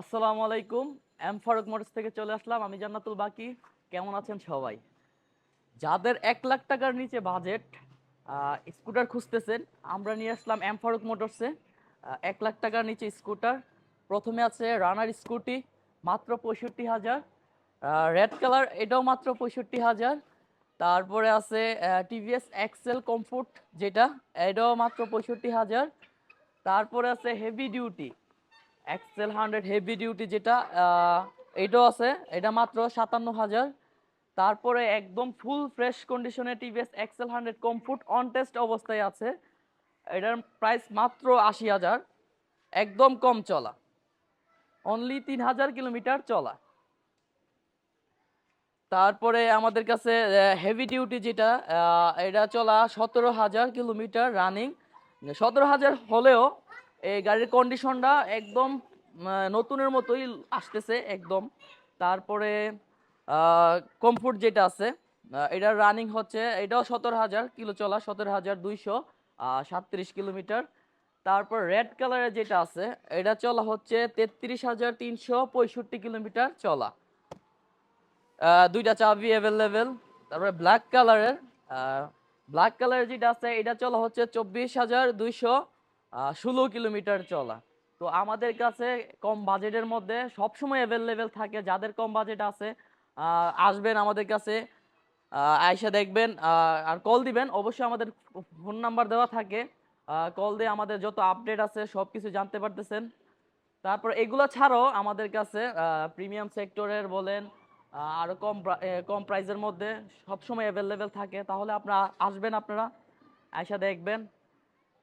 আসসালামু আলাইকুম M Faruk motors থেকে চলে আসলাম, আমি জান্নাতুল বাকি। কেমন আছেন সবাই? যাদের এক লাখ টাকার নিচে বাজেট স্কুটার খুঁজতেছেন, আমরা নিয়ে আসলাম এম ফারুক মোটরসে এক লাখ টাকার নিচে স্কুটার প্রথমে আছে রানার স্কুটি মাত্র পঁয়ষট্টি হাজার। রেড কালার এটাও মাত্র পঁয়ষট্টি হাজার। তারপরে আছে টিভিএস এক্সেল কমফোর্ট যেটা, এটাও মাত্র পঁয়ষট্টি হাজার। তারপরে আছে heavy duty XL hundred heavy duty যেটা এটাও আছে, এটা মাত্র সাতান্ন হাজার। তারপরে একদম ফুল ফ্রেশ কন্ডিশনে TVS XL hundred comfort on test অবস্থায় আছে। এটার প্রাইস মাত্র আশি হাজার। একদম কম চলা। অনলি তিন হাজার কিলোমিটার চলা। তারপরে আমাদের কাছে হেভি ডিউটি যেটা এটা চলা সতেরো হাজার কিলোমিটার রানিং সতেরো হাজার হলেও এই গাড়ির কন্ডিশনটা একদম নতুনের মতোই আসতেছে একদম। তারপরে কমফোর্ট যেটা আছে এটার রানিং হচ্ছে, এটাও সতেরো হাজার কিলো চলা, সতেরো হাজার দুইশো সাতত্রিশ কিলোমিটার। তারপর রেড কালারের যেটা আছে, এটা চলা হচ্ছে তেত্রিশ হাজার তিনশো পঁয়ষট্টি কিলোমিটার চলা। দুইটা চাবি অ্যাভেলেবেল তারপরে ব্ল্যাক কালারের ব্ল্যাক কালারের যেটা আছে, এটা চলা হচ্ছে চব্বিশ হাজার দুইশো ষোলো কিলোমিটার চলা। তো আমাদের কাছে কম বাজেটের মধ্যে সবসময় অ্যাভেলেবেল থাকে। যাদের কম বাজেট আছে আসবেন আমাদের কাছে। আয়সা দেখবেন আর কল দিবেন। অবশ্যই আমাদের ফোন নাম্বার দেওয়া থাকে। কল দিয়ে আমাদের যত আপডেট আছে সব কিছু জানতে পারতেছেন। তারপর এগুলো ছাড়াও আমাদের কাছে প্রিমিয়াম সেক্টরের বলেন আহ, আরও কম কম প্রাইসের মধ্যে সবসময় অ্যাভেলেবেল থাকে। তাহলে আপনারা আসবেন আপনারা আয়সা দেখবেন।